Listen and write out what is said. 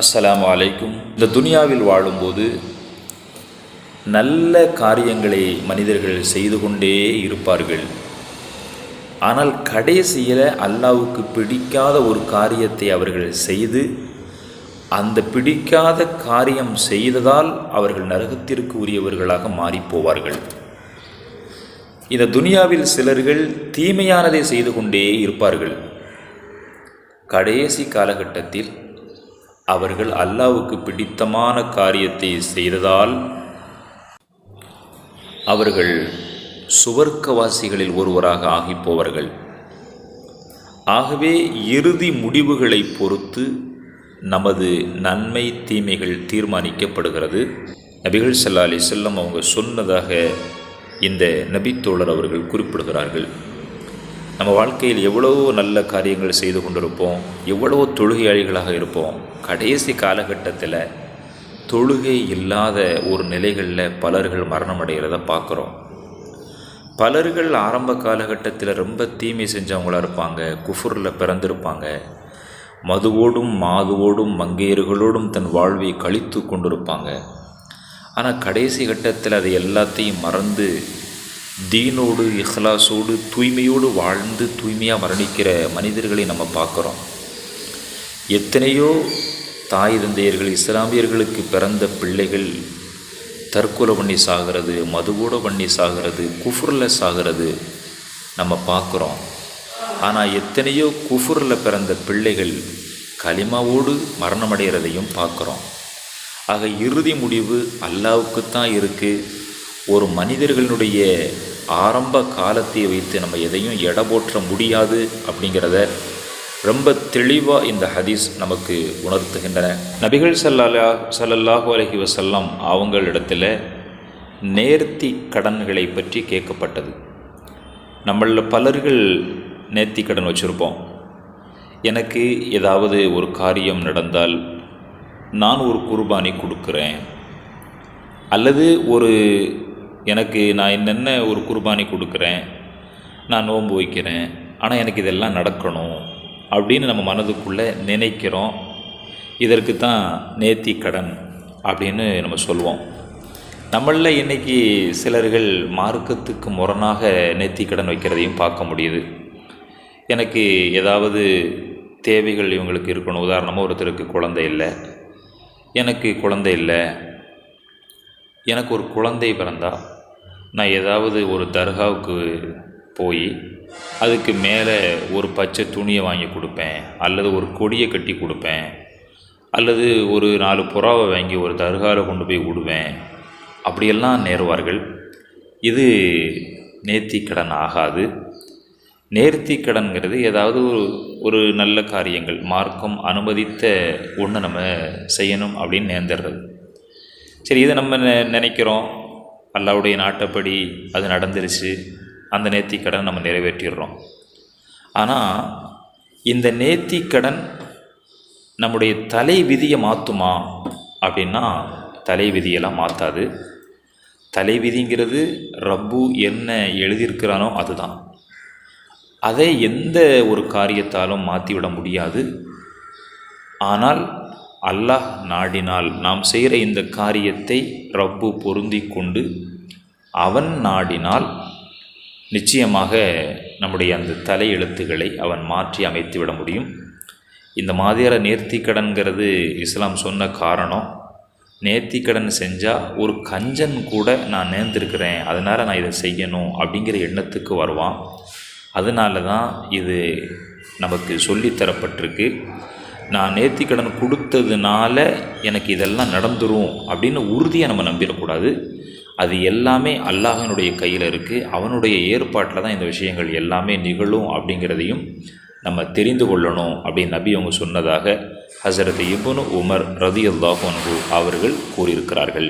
அஸ்ஸலாமு அலைக்கும். இந்த துனியாவில் வாழும்போது நல்ல காரியங்களை மனிதர்கள் செய்து கொண்டே இருப்பார்கள். ஆனால் கடைசியில் அல்லாவுக்கு பிடிக்காத ஒரு காரியத்தை அவர்கள் செய்து அந்த பிடிக்காத காரியம் செய்ததால் அவர்கள் நரகத்திற்கு உரியவர்களாக மாறிப்போவார்கள் இந்த துனியாவில் சிலர்கள் தீமையானதை செய்து கொண்டே இருப்பார்கள். கடைசி காலகட்டத்தில் அவர்கள் அல்லாவுக்கு பிடித்தமான காரியத்தை செய்ததால் அவர்கள் சுவர்க்கவாசிகளில் ஒருவராக ஆகிப்போவார்கள். ஆகவே இறுதி முடிவுகளை பொறுத்து நமது நன்மை தீமைகள் தீர்மானிக்கப்படுகிறது. நபிகள் சல்லா அலி செல்லம் அவங்க சொன்னதாக இந்த நபித்தோழர் அவர்கள் குறிப்பிடுகிறார்கள். நம்ம வாழ்க்கையில் எவ்வளவோ நல்ல காரியங்கள் செய்து கொண்டிருப்போம் எவ்வளவோ தொழுகையாளிகளாக இருப்போம். கடைசி காலகட்டத்தில் தொழுகை இல்லாத ஒரு நிலைகளில் பலர்கள் மரணம் அடைகிறத பார்க்குறோம். பலர்கள் ஆரம்ப காலகட்டத்தில் ரொம்ப தீமை செஞ்சவங்களா இருப்பாங்க குஃபுரில் பிறந்திருப்பாங்க. மதுவோடும் மாதுவோடும் மங்கையர்களோடும் தன் வாழ்வை கழித்து கொண்டிருப்பாங்க. ஆனால் கடைசி கட்டத்தில் அதை எல்லாத்தையும் மறந்து தீனோடு இஹ்லாஸோடு தூய்மையோடு வாழ்ந்து தூய்மையாக மரணிக்கிற மனிதர்களை நம்ம பார்க்குறோம். எத்தனையோ தாய் தந்தையர்கள் இஸ்லாமியர்களுக்கு பிறந்த பிள்ளைகள் தற்கொலை பண்ணி சாகிறது மதுவோட பண்ணி சாகிறது குஃபுரில் சாகிறது நம்ம பார்க்குறோம். ஆனால் எத்தனையோ குஃபுரில் பிறந்த பிள்ளைகள் களிமாவோடு மரணமடைகிறதையும் பார்க்குறோம். ஆக இறுதி முடிவு அல்லாவுக்கு தான் இருக்குது ஒரு மனிதர்களுடைய ஆரம்ப காலத்தை வைத்து நம்ம எதையும் எடை போற்ற முடியாது அப்படிங்கிறத ரொம்ப தெளிவாக இந்த ஹதீஸ் நமக்கு உணர்த்துகின்றன. நபிகள் சல்லா சல்லல்லாஹு அலஹி வசல்லாம் அவங்களிடத்தில் நேர்த்தி கடன்களை பற்றி கேட்கப்பட்டது. நம்மளில் பலர்கள் நேர்த்தி கடன் வச்சுருப்போம். எனக்கு ஏதாவது ஒரு காரியம் நடந்தால் நான் ஒரு குர்பானி கொடுக்குறேன். அல்லது ஒரு எனக்கு நான் என்னென்ன ஒரு குர்பானி கொடுக்குறேன் நான் நோன்பு வைக்கிறேன் ஆனால் எனக்கு இதெல்லாம் நடக்கணும் அப்படின்னு நம்ம மனதுக்குள்ளே நினைக்கிறோம். இதற்கு தான் நேர்த்தி கடன் அப்படின்னு நம்ம சொல்லுவோம். நம்மளில் இன்றைக்கி சிலர்கள் மார்க்கத்துக்கு முரணாக நேர்த்தி கடன் வைக்கிறதையும் பார்க்க முடியுது. எனக்கு ஏதாவது தேவைகள் இவங்களுக்கு இருக்கணும். உதாரணமாக ஒருத்தருக்கு குழந்தை இல்லை. எனக்கு குழந்தை இல்லை. எனக்கு ஒரு குழந்தை பிறந்தா நான் ஏதாவது ஒரு தர்காவுக்கு போய் அதுக்கு மேலே ஒரு பச்சை துணியை வாங்கி கொடுப்பேன் அல்லது ஒரு கொடியை கட்டி கொடுப்பேன் அல்லது ஒரு நாலு புறாவை வாங்கி ஒரு தர்காவில் கொண்டு போய் விடுவேன். அப்படியெல்லாம் நேருவார்கள். இது நேர்த்தி கடன் ஆகாது. நேர்த்தி கடன்கிறது ஏதாவது ஒரு ஒரு நல்ல காரியங்கள் மார்க்கம் அனுமதித்த ஒன்று நம்ம செய்யணும் அப்படின்னு நேர்ந்துடுறது சரி இதை நம்ம நெ- நினைக்கிறோம். அல்லாவுடைய நாட்டப்படி அது நடந்துருச்சு. அந்த நேர்த்தி கடன் நம்ம நிறைவேற்றிடுறோம். ஆனால் இந்த நேர்த்தி கடன் நம்முடைய தலை விதியை மாற்றுமா அப்படின்னா தலை விதியெல்லாம் மாற்றாது தலை விதிங்கிறது ரப்பு என்ன எழுதியிருக்கிறானோ அதுதான். அதை எந்த ஒரு காரியத்தாலும் மாற்றிவிட முடியாது. ஆனால் அல்லாஹ் நாடினால் நாம் செய்கிற இந்த காரியத்தை ரப்பு பொருந்தி கொண்டு அவன் நாடினால் நிச்சயமாக நம்முடைய அந்த தலை எழுத்துக்களை அவன் மாற்றி அமைத்து விட முடியும். இந்த மாதிரியான நேர்த்திக்கடன்கிறது இஸ்லாம் சொன்ன காரணம். நேர்த்திக்கடன் செஞ்சால் ஒரு கஞ்சன் கூட நான் நேர்ந்திருக்கிறேன் அதனால் நான் இதை செய்யணும் அப்படிங்கிற எண்ணத்துக்கு வருவான். அதனால தான் இது நமக்கு சொல்லித்தரப்பட்டிருக்கு நான் நேர்த்திக்கடன் கொடுத்ததுனால எனக்கு இதெல்லாம் நடந்துரும் அப்படின்னு உறுதியாக நம்ம நம்பிடக்கூடாது. அது எல்லாமே அல்லாஹனுடைய கையில் இருக்குது அவனுடைய ஏற்பாட்டில் தான் இந்த விஷயங்கள் எல்லாமே நிகழும் அப்படிங்கிறதையும் நம்ம தெரிந்து கொள்ளணும் அப்படின்னு நபி அவங்க சொன்னதாக ஹசரத் இப்னு உமர் ரதி அல்லாஹு அவர்கள் கூறியிருக்கிறார்கள்.